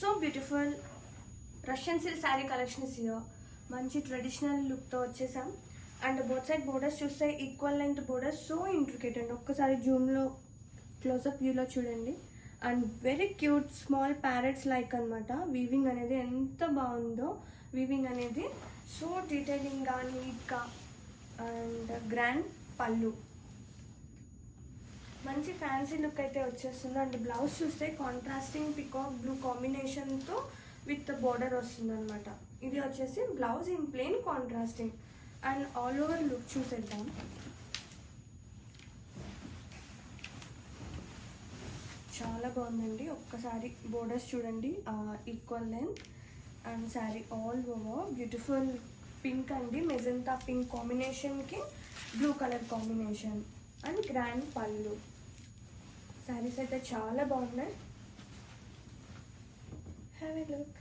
So beautiful. Russian silk sari collections year మంచి traditional లుక్తో వచ్చేసాం. అండ్ బోత్ సైడ్ బోర్డర్స్ చూస్తే equal length borders so intricate అండి. ఒక్కసారి జూమ్లో క్లోజప్ వ్యూలో చూడండి. And very cute small parrots like అనమాట వీవింగ్ అనేది ఎంత బాగుందో వీవింగ్ అనేది సో డీటెయిలింగ్గా నీట్గా అండ్ గ్రాండ్ పళ్ళు. మంచి ఫ్యాన్సీ లుక్ అయితే వచ్చేస్తుంది. అండ్ బ్లౌజ్ చూస్తే కాంట్రాస్టింగ్ పికాక్ బ్లూ కాంబినేషన్తో విత్ బోర్డర్ వస్తుంది అనమాట ఇది వచ్చేసి blouse in plain contrasting and all over look చూసేద్దాం. చాలా బాగుందండి. ఒక్కసారి బోర్డర్స్ చూడండి. Equal length and sari all over beautiful pink అండి. మెజంతా పింక్ కాంబినేషన్కి blue colour combination and grand pallu. Saris అయితే చాలా బాగున్నాయి. Have a look